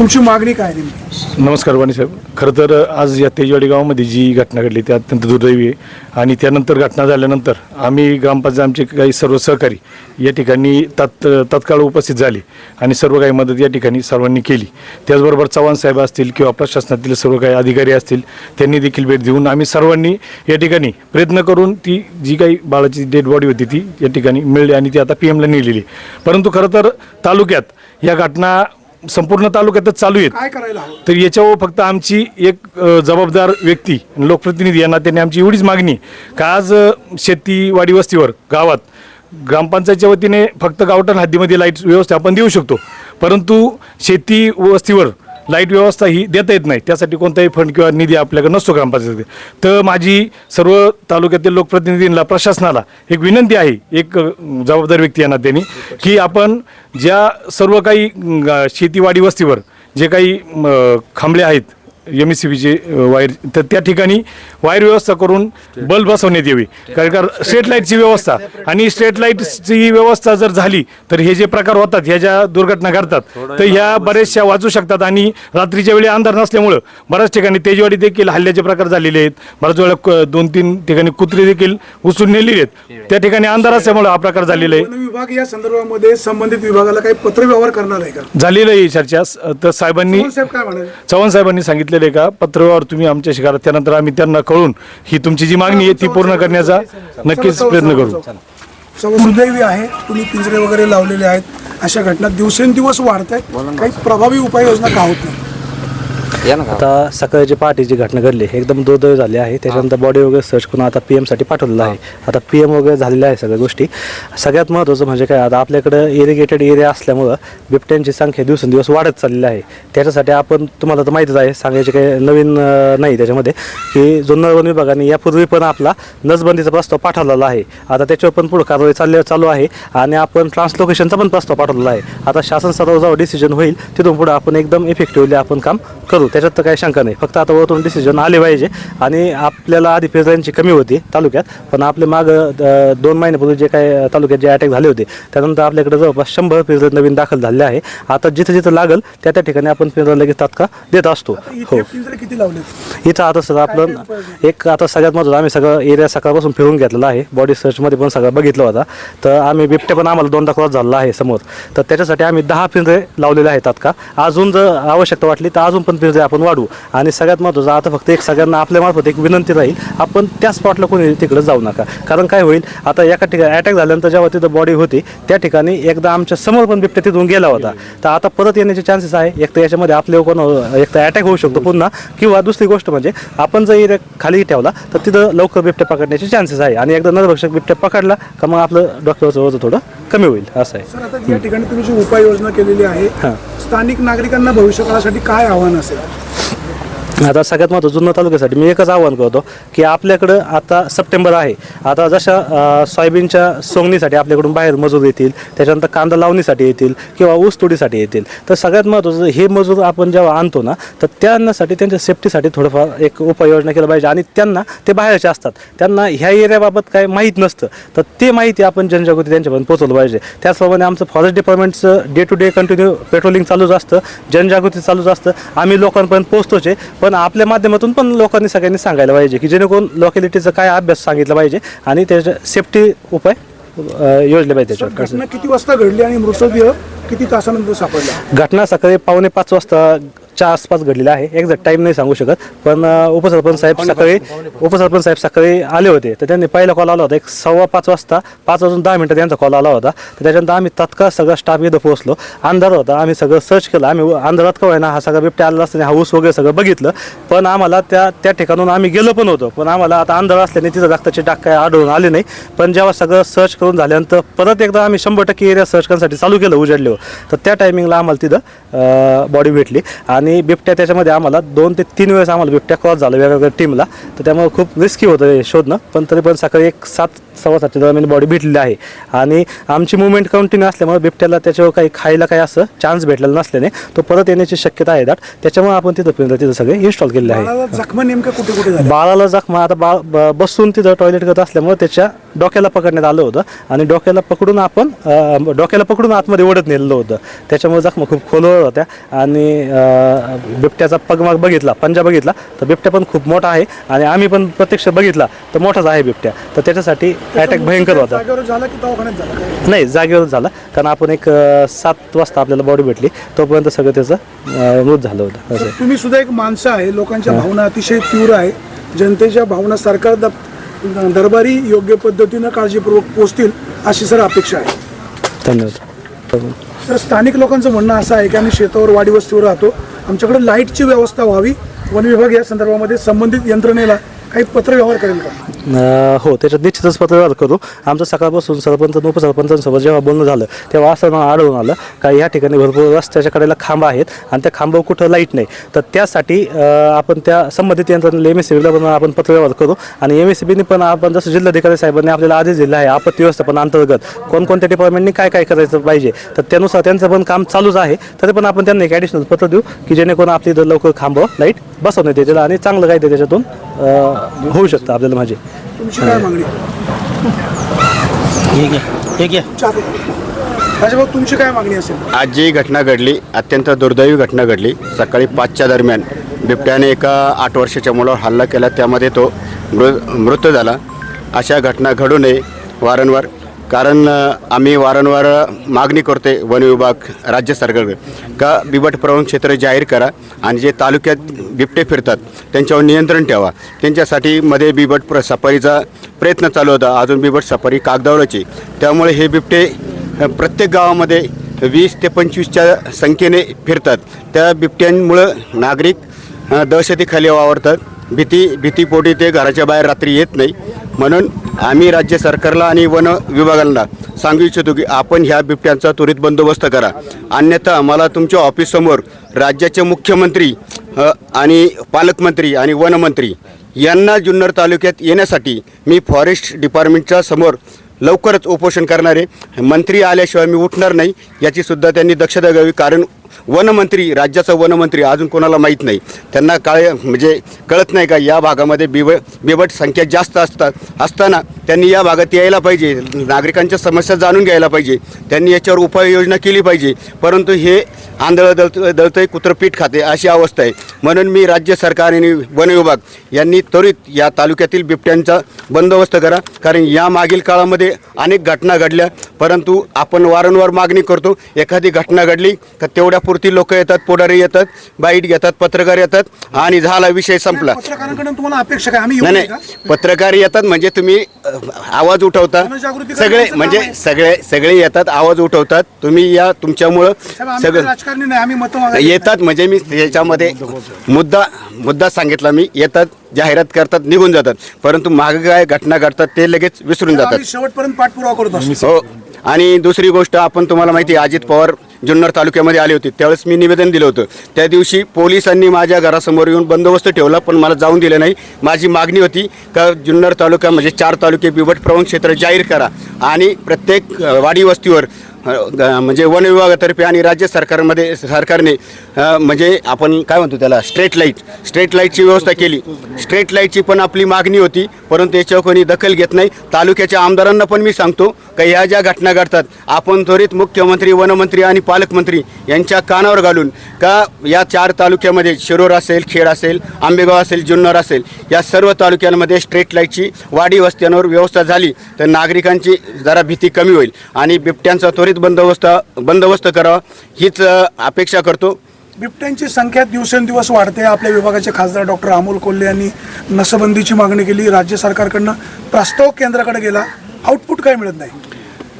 तुमची मागणी काय नेमकी? नमस्कार वाणी साहेब. खरं तर आज या तेजवाडी गावामध्ये जी घटना घडली ती अत्यंत दुर्दैवी आहे. आणि त्यानंतर घटना झाल्यानंतर आम्ही ग्रामपंचायत आमचे काही सर्व सहकारी या ठिकाणी तात तत्काळ उपस्थित झाले आणि सर्व काही मदत या ठिकाणी सर्वांनी केली. त्याचबरोबर चव्हाण साहेब असतील किंवा प्रशासनातील सर्व काही अधिकारी असतील त्यांनी देखील भेट देऊन आम्ही सर्वांनी या ठिकाणी प्रयत्न करून ती जी काही बाळाची डेड बॉडी होती ती या ठिकाणी मिळली आणि ती आता पी एमला नेलेली परंतु खरं तर तालुक्यात या घटना संपूर्ण तालुक्यातच चालू आहेत. काय करायला हवं? तर याच्यावर फक्त आमची एक अ, जबाबदार व्यक्ती लोकप्रतिनिधी यांना त्यांनी आमची एवढीच मागणी का आज अ, शेतीवाडी वस्तीवर गावात ग्रामपंचायतच्या वतीने फक्त गावठाण हद्दीमध्ये लाइट व्यवस्था आपण देऊ शकतो. परंतु शेती वस्तीवर लाइट व्यवस्था ही देता येत नाही. त्यासाठी कोणताही फंड किंवा निधी आपल्याकडे नसतो ग्रामपंचायत तर माझी सर्व तालुक्यातील लोकप्रतिनिधींना प्रशासनाला एक विनंती आहे एक जबाबदार व्यक्ती यांना त्यांनी की आपण ज्या सर्व काही शेतीवाडी वस्तीवर जे काही म, खांबले आहेत एम एस सी बीचे वायर तर त्या ठिकाणी वायर व्यवस्था करून बल्ब बसवण्यात यावी. कारण का स्ट्रीट लाईटची व्यवस्था आणि स्ट्रीट लाईटची व्यवस्था जर झाली तर हे जे प्रकार होतात ह्या ज्या दुर्घटना घडतात तर ह्या बरेचशा वाचू शकतात आणि रात्रीच्या वेळी अंधार नसल्यामुळं बऱ्याच ठिकाणी तेजवाडी देखील हल्ल्याचे प्रकार झालेले आहेत. बऱ्याच वेळा दोन तीन ठिकाणी कुत्रे देखील उचलून नेलेले आहेत. त्या ठिकाणी अंधार असल्यामुळे हा प्रकार झालेला आहे. विभाग या संदर्भामध्ये संबंधित विभागाला काही पत्रव्यवहार करणार आहे का? झालेलं आहे चर्चा. तर साहेबांनी चव्हाण साहेब काय आहे का? पत्रव्यवहार तुम्ही आमच्याशी करा त्यानंतर आम्ही त्यांना कळून ही तुमची जी मागणी आहे ती पूर्ण करण्याचा नक्कीच प्रयत्न करू. सुदैवी आहे. तुम्ही पिंजरे वगैरे लावलेले आहेत. अशा घटना दिवसेंदिवस वाढत आहेत काही प्रभावी उपाययोजना का होत नाही आता सकाळची पहाटे जी घटना घडली एकदम दुर्दैव झाली आहे. त्याच्यानंतर बॉडी वगैरे सर्च करून आता पी एमसाठी पाठवलेलं आहे. आता पी एम वगैरे झालेल्या आहे सगळ्या गोष्टी. सगळ्यात महत्त्वाचं म्हणजे काय आता आपल्याकडं इरिगेटेड एरिया असल्यामुळं बिबट्यांची संख्या दिवसेंदिवस वाढत चाललेली आहे. त्याच्यासाठी आपण तुम्हाला तर माहितीच आहे सांगायचे काही नवीन नाही त्याच्यामध्ये की जुन्नर वन विभागाने यापूर्वी पण आपला नसबंदीचा प्रस्ताव पाठवलेला आहे. आता त्याच्यावर पण पुढे कारवाई चालली चालू आहे. आणि आपण ट्रान्सलोकेशनचा पण प्रस्ताव पाठवलेला आहे. आता शासन स्तरावर जेव्हा डिसिजन होईल तिथून पुढे आपण एकदम इफेक्टिव्हली आपण काम करू. त्याच्यात तर काही शंका नाही. फक्त आता वरतून डिसिजन आले पाहिजे. आणि आपल्याला आधी फिरजांची कमी होती तालुक्यात. पण आपले माग दोन महिन्यापूर्वी जे काय तालुक्यात जे अटॅक झाले होते त्यानंतर आपल्याकडे जवळपास शंभर फिरजर नवीन दाखल झाले आहे. आता जिथं जिथं लागल त्या त्या ठिकाणी आपण फिरजर लगेच तात्काळ देत असतो. हो. इथे आता सर आपलं एक आता सगळ्यात महत्त्वाचं आम्ही सगळं एरिया सकाळपासून फिरून घेतलेला आहे. बॉडी सर्चमध्ये पण सगळं बघितलं होता. तर आम्ही बिबट्या पण आम्हाला दोनदा क्रॉस झालेला आहे समोर. तर त्याच्यासाठी आम्ही दहा पिंजरे लावलेले आहेत तात्काळ. अजून जर आवश्यकता वाटली तर अजून पण पिंजरे आपण वाढवू आणि सगळ्यात महत्त्वाचं आता फक्त एक सगळ्यांना आपल्यामार्फत एक विनंती राहील आपण त्या स्पॉटला कोणी तिकडे जाऊ नका. कारण काय होईल आता एका ठिकाणी अटॅक झाल्यानंतर जेव्हा तिथं बॉडी होती त्या ठिकाणी एकदा आमच्यासमोर पण बिबट्या तिथून गेला होता. तर आता परत येण्याचे चान्सेस आहे. एक तर याच्यामध्ये आपले कोण एक तर अटॅक होऊ शकतो पुन्हा. किंवा दुसरी गोष्ट म्हणजे आपण जर एरिया खाली ठेवला तर तिथं लवकर बिबट्या पकडण्याचे चान्सेस आहे. आणि एकदा नरभक्षक बिबट्या पकडला का मग आपलं डॉक्टरचं होतं थोडं कमी होईल असं आहे सर आता या ठिकाणी तुम्ही जी उपाययोजना केलेली आहे हां. स्थानिक नागरिकांना भविष्यकाळासाठी काय आव्हान असेल आता सगळ्यात महत्त्व जुन्नर तालुक्यासाठी मी एकच आव्हान करतो की आपल्याकडं आता सप्टेंबर आहे. आता जशा सोयाबीनच्या सोंगणीसाठी आपल्याकडून बाहेर मजूर येतील त्याच्यानंतर कांदा लावणीसाठी येतील किंवा ऊस तोडीसाठी येतील. तर सगळ्यात महत्त्वाचं हे मजूर आपण जेव्हा आणतो ना तर त्यांनासाठी त्यांच्या सेफ्टीसाठी थोडंफार एक उपाययोजना केलं पाहिजे आणि त्यांना ते बाहेरचे असतात. त्यांना ह्या एरियाबाबत काय माहीत नसतं. तर ते माहिती आपण जनजागृती त्यांच्यापर्यंत पोहोचवलं पाहिजे. त्याचप्रमाणे आमचं forest डिपार्टमेंटचं day to day continue patrolling चालूच असतं जनजागृती चालूच असतं. आम्ही लोकांपर्यंत पोहोचतोच आहे. पण आपल्या माध्यमातून पण लोकांनी सगळ्यांनी सांगायला पाहिजे की जेणेकरून लोकॅलिटीचा काय अभ्यास सांगितला पाहिजे आणि त्याच्या सेफ्टी उपाय योजले पाहिजे त्याच्यावर. घटना किती वाजता घडली आणि मृतदेह किती तासानंतर सापडला? घटना सकाळी पावणे पाच वाजता च्या आसपास घडलेला आहे. एक्झॅक्ट टाईम नाही सांगू शकत. पण उपसरपंच साहेब सकाळी उपसरपंच साहेब सकाळी आले होते. तर त्यांनी पहिला कॉल आला होता. एक सव्वा पाच वाजता पाच वाजून दहा मिनटं त्यांचा कॉल आला होता. तर त्याच्यानंतर आम्ही तत्काळ सगळा स्टाफ इथं पोहोचलो. अंधार होता. आम्ही सगळं सर्च केलं. आम्ही अंधारात का ना हा सगळा बिबट्या आलेला असताना हा ऊस वगैरे सगळं बघितलं. पण आम्हाला त्या त्या ठिकाणून आम्ही गेलो पण होतो. पण आम्हाला आता अंधार असल्याने तिथं रक्ताचे डाग काय आढळून आले नाही. पण जेव्हा सगळं सर्च करून झाल्यानंतर परत एकदा आम्ही शंभर टक्के एरिया सर्च करण्यासाठी चालू केलं उजाडल्यावर. तर त्या टायमिंगला आम्हाला तिथं बॉडी भेटली. आणि बिबट्या त्याच्यामध्ये आम्हाला दोन ते तीन वेळेस आम्हाला बिबट्या क्रॉस झालं वेगवेगळ्या टीमला तर त्यामुळे खूप रिस्की होतं हे शोधणं. पण तरी पण सकाळी एक सात सव्वा सातच्या दरम्यान बॉडी भेटलेली आहे. आणि आमची मुवमेंट कंटिन्यू असल्यामुळे बिबट्याला त्याच्यावर काही खायला काही असं चान्स भेटलेला नसल्याने तो परत येण्याची शक्यता आहे दाट. त्याच्यामुळे आपण तिथं फिरलं तिथं सगळे इन्स्टॉल केलेले आहे. जखमा नेमक्या कुठे कुठे बाळाला जखमा आता बाळ ब- बसून तिथं टॉयलेट करत असल्यामुळे त्याच्या डोक्याला पकडण्यात आलं होतं आणि डोक्याला पकडून आपण डोक्याला पकडून आतमध्ये ओढत नेलेलं होतं. त्याच्यामुळे जखमा खूप खोलवर होत्या आणि बिबट्याचा पगमाग बघितला पंजा बघितला तर बिबट्या पण खूप मोठा आहे आणि आम्ही पण प्रत्यक्ष बघितला तर मोठाच आहे बिबट्या. तर त्याच्यासाठी अटॅक भयंकर होता. नाही जागेवर झाला कारण आपण एक सात वाजता आपल्याला बॉडी भेटली तोपर्यंत सगळं त्याचं मृत झालं होतं. तुम्ही सुद्धा एक माणसं आहे लोकांच्या भावना अतिशय तीव्र आहे. जनतेच्या भावना सरकार दरबारी योग्य पद्धतीनं काळजीपूर्वक पोचतील अशी सर अपेक्षा आहे. धन्यवाद. सर स्थानिक लोकांचं म्हणणं असं आहे की आम्ही शेतावर वाडी वस्तीवर राहतो. आमच्याकडे लाईटची व्यवस्था व्हावी. वन विभाग या संदर्भामध्ये संबंधित यंत्रणेला काही पत्रव्यवहार करेल का? हो त्याच्यात निश्चितच पत्रव्यवहार करू. आमचं सकाळपासून सरपंच आणि उपसरपंचांसोबत जेव्हा बोलणं झालं तेव्हा असं आढळून आलं का या ठिकाणी भरपूर रस्त्याच्या कडेला खांब आहेत आणि त्या खांबावर कुठं लाइट नाही. तर त्यासाठी आपण त्या संबंधित यंत्रणेला एम एस सी बीला पण आपण पत्रव्यवहार करू आणि एम एस सी बीने पण आपण जसं जिल्हाधिकारी साहेबांनी आपल्याला आदेश दिला आहे आपत्ती व्यवस्थापन अंतर्गत कोणकोणत्या डिपार्टमेंटनी काय काय करायचं पाहिजे तर त्यानुसार त्यांचं पण काम चालूच आहे. तरी पण आपण त्यांना एक ॲडिशनल पत्र देऊ की जेणेकरून आपली इथं लवकर खांब लाइट बसवण्यात येतील आणि चांगलं काय ते त्याच्यातून होऊ शकतं आपल्याला माझे. तुमची काय मागणी? ठीक आहे ठीक आहे चार राजाभाऊ तुमची काय मागणी असेल? आज जी घटना घडली अत्यंत दुर्दैवी घटना घडली. सकाळी पाचच्या दरम्यान बिबट्याने एका आठ वर्षाच्या मुलावर हल्ला केला. त्यामध्ये तो मृ मृत झाला. अशा घटना घडू नये वारंवार कारण आम्ही वारंवार मागणी करते वन विभाग राज्य सरकारकडे. का बिबट प्रवण क्षेत्र जाहीर करा आणि जे तालुक्यात बिबटे फिरतात त्यांच्यावर नियंत्रण ठेवा. त्यांच्यासाठी मध्ये बिबट प्र सफारीचा प्रयत्न चालू होता. अजून बिबट सफारी कागदावरची. त्यामुळे हे बिबटे प्रत्येक गावामध्ये वीस ते पंचवीसच्या संख्येने फिरतात. त्या बिबट्यांमुळं नागरिक दहशतीखाली वावरतात. भीती भीतीपोटी ते घराच्या बाहेर रात्री येत नाही. म्हणून आम्ही राज्य सरकारला आणि वन विभागाला सांगू इच्छितो की आपण ह्या बिबट्यांचा त्वरित बंदोबस्त करा. अन्यथा आम्हाला तुमच्या ऑफिससमोर राज्याचे मुख्यमंत्री आणि पालकमंत्री आणि वनमंत्री यांना जुन्नर तालुक्यात येण्यासाठी मी फॉरेस्ट डिपार्टमेंटच्या समोर लवकरच उपोषण करणारे मंत्री आल्याशिवाय मी उठणार नाही याची सुद्धा त्यांनी दक्षता घ्यावी. कारण वनमंत्री राज्याचा वनमंत्री अजून कोणाला माहीत नाही. त्यांना काळे म्हणजे कळत नाही का या भागामध्ये बिब बिबट संख्या जास्त असतात असताना त्यांनी या भागात यायला पाहिजे. नागरिकांच्या समस्या जाणून घ्यायला पाहिजे. त्यांनी याच्यावर उपाययोजना केली पाहिजे. परंतु हे आंधळं दळत दळतंय कुत्रं पीठ खाते अशी अवस्था आहे. म्हणून मी राज्य सरकार आणि वन विभाग यांनी त्वरित या तालुक्यातील बिबट्यांचा बंदोबस्त करा. कारण या मागील काळामध्ये अनेक घटना घडल्या. परंतु आपण वारंवार मागणी करतो एखादी घटना घडली तर तेवढ्या तेवढ्यापुरती लोक येतात पुढारी येतात बाईट घेतात पत्रकार येतात आणि झाला विषय संपला. पत्रकारांकडून तुम्हाला अपेक्षा काय? आम्ही येऊ नाही नये नाही. का? पत्रकार येतात म्हणजे तुम्ही अ, आवाज उठवता. जनजागृती सगळे करण्याचं म्हणजे काम आहे. सगळे सगळे येतात आवाज उठवतात. तुम्ही या तुमच्यामुळं साहेब, आम्ही काही सगळं राजकारणी नाही आम्ही मतं मागायला येतात म्हणजे मी याच्यामध्ये मुद्दा मुद्दा सांगितला मी. येतात जाहिरात करतात निघून जातात. परंतु मागे काय घटना घडतात ते लगेच विसरून आम्ही जातात. शेवटपर्यंत पाठपुरावा करत असतो. हो. आणि दुसरी गोष्ट आपण तुम्हाला माहिती आहे, अजित पवार जुन्नर तालुक्यामध्ये आले होते. त्यावेळेस मी निवेदन दिलं होतं. त्या दिवशी पोलिसांनी माझ्या घरासमोर येऊन बंदोबस्त ठेवला पण मला जाऊन दिलं नाही. माझी मागणी होती का जुन्नर तालुका म्हणजे चार तालुके बिबट प्रवण क्षेत्र जाहीर करा. आणि प्रत्येक वाडी वस्तीवर म्हणजे वन विभागातर्फे आणि राज्य सरकारमध्ये सरकारने म्हणजे आपण काय म्हणतो त्याला स्ट्रेट लाइट स्ट्रेट लाईटची व्यवस्था केली. स्ट्रेट लाईटची पण आपली मागणी होती परंतु याच्यावर कोणी दखल घेत नाही. तालुक्याच्या आमदारांना पण मी सांगतो का ह्या ज्या घटना घडतात आपण त्वरित मुख्यमंत्री वनमंत्री आणि पालकमंत्री यांच्या कानावर घालून का या चार तालुक्यामध्ये शिरोर असेल खेड असेल आंबेगाव असेल जुन्नर असेल या सर्व तालुक्यांमध्ये स्ट्रेट लाईटची वाडी वस्त्यांवर व्यवस्था झाली तर नागरिकांची जरा भीती कमी होईल. आणि बिबट्यांचा त्वरित बंदोबस्त बंदोबस्त करावा हीच अपेक्षा करतो. बिबट्यांची संख्या दिवसेंदिवस वाढते. आपल्या विभागाचे खासदार डॉक्टर अमोल कोल्हे यांनी नसबंदीची मागणी केली. राज्य सरकारकडनं प्रस्ताव केंद्राकडे गेला. आउटपुट काय मिळत नाही?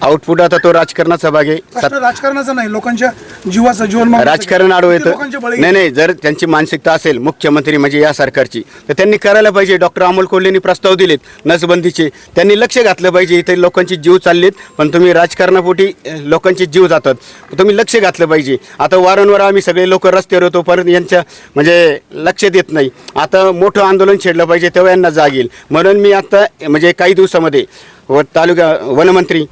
आउटपुट आता तो राजकारणाचा भाग आहे. प्रश्न राजकारणाचा नाही. लोकांच्या जीवाचा जीवन राजकारण आडवं बळी येतं नाही नाही जर त्यांची मानसिकता असेल मुख्यमंत्री म्हणजे या सरकारची तर त्यांनी करायला पाहिजे. डॉक्टर अमोल कोल्हेंनी प्रस्ताव दिलेत नसबंदीचे. त्यांनी लक्ष घातलं पाहिजे. इथे लोकांची जीव चाललेत पण तुम्ही राजकारणापोटी लोकांचे जीव जातात. तुम्ही लक्ष घातलं पाहिजे. आता वारंवार आम्ही सगळे लोक रस्त्यावर होतो परत यांच्या म्हणजे लक्ष देत नाही. आता मोठं आंदोलन छेडलं पाहिजे तेव्हा यांना जाग येईल. म्हणून मी आता म्हणजे काही दिवसामध्ये व तालुका वनमंत्री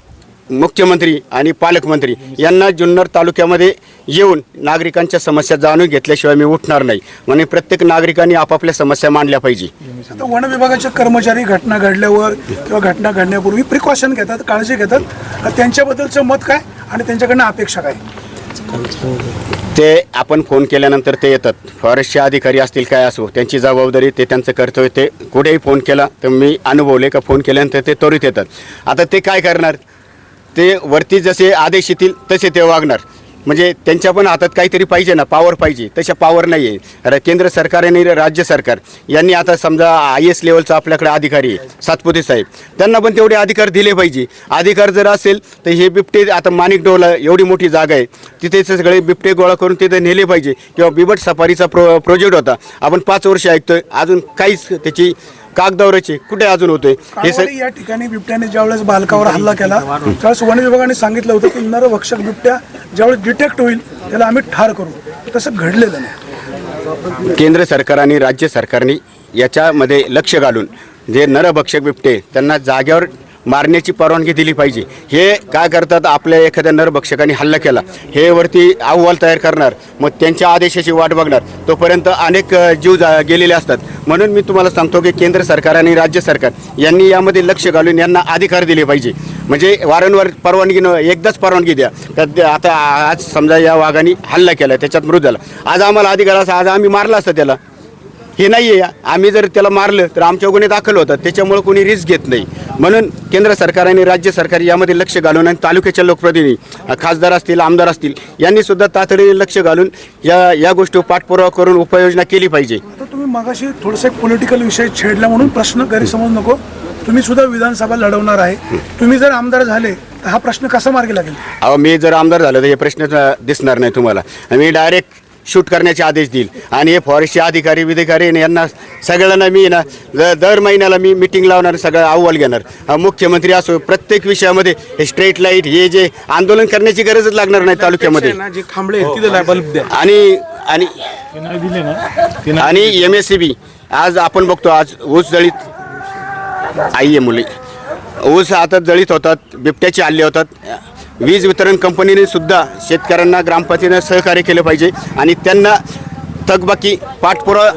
मुख्यमंत्री आणि पालकमंत्री यांना जुन्नर तालुक्यामध्ये येऊन नागरिकांच्या समस्या जाणून घेतल्याशिवाय मी उठणार नाही. म्हणजे प्रत्येक नागरिकांनी आपापल्या समस्या मांडल्या पाहिजे. आता वन विभागाचे कर्मचारी घटना घडल्यावर किंवा घटना घडण्यापूर्वी प्रिकॉशन घेतात काळजी घेतात. त्यांच्याबद्दलचं मत काय आणि त्यांच्याकडनं अपेक्षा काय? ते आपण फोन केल्यानंतर ते येतात. फॉरेस्टचे अधिकारी असतील काय असो त्यांची जबाबदारी ते त्यांचं कर्तव्य ते कुठेही फोन केला तर मी अनुभवले का फोन केल्यानंतर ते त्वरित येतात. आता ते काय करणार? ते वरती जसे आदेश येतील तसे ते वागणार. म्हणजे त्यांच्या पण हातात काहीतरी पाहिजे ना पॉवर पाहिजे. तशा पॉवर नाही आहे केंद्र सरकार आणि राज्य सरकार यांनी आता समजा आय एस लेवलचा आपल्याकडे अधिकारी आहे सातपुते साहेब त्यांना पण तेवढे अधिकार दिले पाहिजे. अधिकार जर असेल तर हे बिबटे आता माणिक डोला एवढी मोठी जागा आहे तिथे सगळे बिबटे गोळा करून तिथे नेले पाहिजे. किंवा बिबट सफारीचा प्रो प्रोजेक्ट होता. आपण पाच वर्ष ऐकतोय अजून काहीच त्याची कागदावरची कुठे अजून होतोय? हे काळवाडी या ठिकाणी बिबट्याने ज्यावेळेस बालकावर हल्ला केला त्यावेळेस वन विभागाने सांगितलं होतं की नरभक्षक बिबट्या ज्यावेळेस डिटेक्ट होईल त्याला आम्ही ठार करू. तसं घडलेलं नाही. केंद्र सरकार आणि राज्य सरकारने याच्यामध्ये लक्ष घालून जे नरभक्षक बिबटे त्यांना जाग्यावर मारण्याची परवानगी दिली पाहिजे. हे काय करतात? आपल्या एखाद्या नरभक्षकाने हल्ला केला. हे वरती अहवाल तयार करणार. मग त्यांच्या आदेशाची वाट बघणार. तोपर्यंत अनेक जीव जा गेलेले असतात. म्हणून मी तुम्हाला सांगतो की केंद्र सरकार आणि राज्य सरकार यांनी यामध्ये लक्ष घालून यांना अधिकार दिले पाहिजे. म्हणजे वारंवार परवानगी न एकदाच परवानगी द्या. तर आता आज समजा या वाघाने हल्ला केला त्याच्यात मृत झाला. आज आम्हाला अधिकार असा आज आम्ही मारला असतं त्याला. हे नाही आहे आम्ही जर त्याला मारलं तर आमच्या गुन्हे दाखल होतात. त्याच्यामुळे कोणी रिस्क घेत नाही. म्हणून केंद्र सरकार आणि राज्य सरकार यामध्ये लक्ष घालून आणि तालुक्याच्या लोकप्रतिनिधी खासदार असतील आमदार असतील यांनी सुद्धा तातडीने लक्ष घालून या या गोष्टी पाठपुरावा करून उपाययोजना केली पाहिजे. आता तुम्ही मगाशी थोडंसं पॉलिटिकल विषय छेडला म्हणून प्रश्न गैरसमज नको. तुम्ही सुद्धा विधानसभा लढवणार आहे. तुम्ही जर आमदार झाले तर हा प्रश्न कसा मार्गी लागेल? अहो मी जर आमदार झालो तर हे प्रश्न दिसणार नाही तुम्हाला. मी डायरेक्ट शूट करण्याचे आदेश देईल. आणि हे फॉरेस्टचे अधिकारी विधिकारी यांना सगळ्यांना मी ना दर महिन्याला मी मिटिंग लावणार सगळं अहवाल घेणार. मुख्यमंत्री असो प्रत्येक विषयामध्ये हे स्ट्रेट लाइट हे जे आंदोलन करण्याची गरजच लागणार नाही तालुक्यामध्ये. आणि आणि आणि एम एस सी बी आज आपण बघतो आज ऊस जळीत आई आहे मुली. ऊस आता जळीत होतात बिबट्याचे हल्ले होतात. वीज वितरण कंपनीने सुद्धा शेतकऱ्यांना ग्रामपंचायतीनं सहकार्य केलं पाहिजे आणि त्यांना थकबाकी पाठपुरावा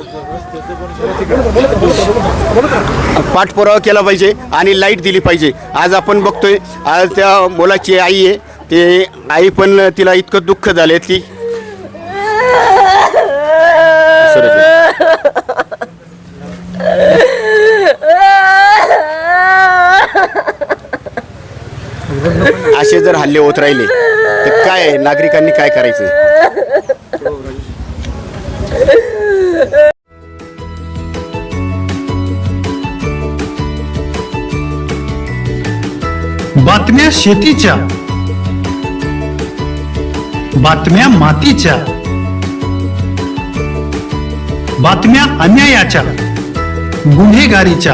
पाठपुरावा केला पाहिजे आणि लाइट दिली पाहिजे. आज आपण बघतोय आज त्या मुलाची आई आहे ते आई पण तिला इतकं दुःख झाले ती असे जर हल्ले होत राहिले तर काय नागरिकांनी काय करायचं? बातम्या शेतीच्या बातम्या मातीच्या बातम्या अन्यायाच्या गुन्हेगारीच्या.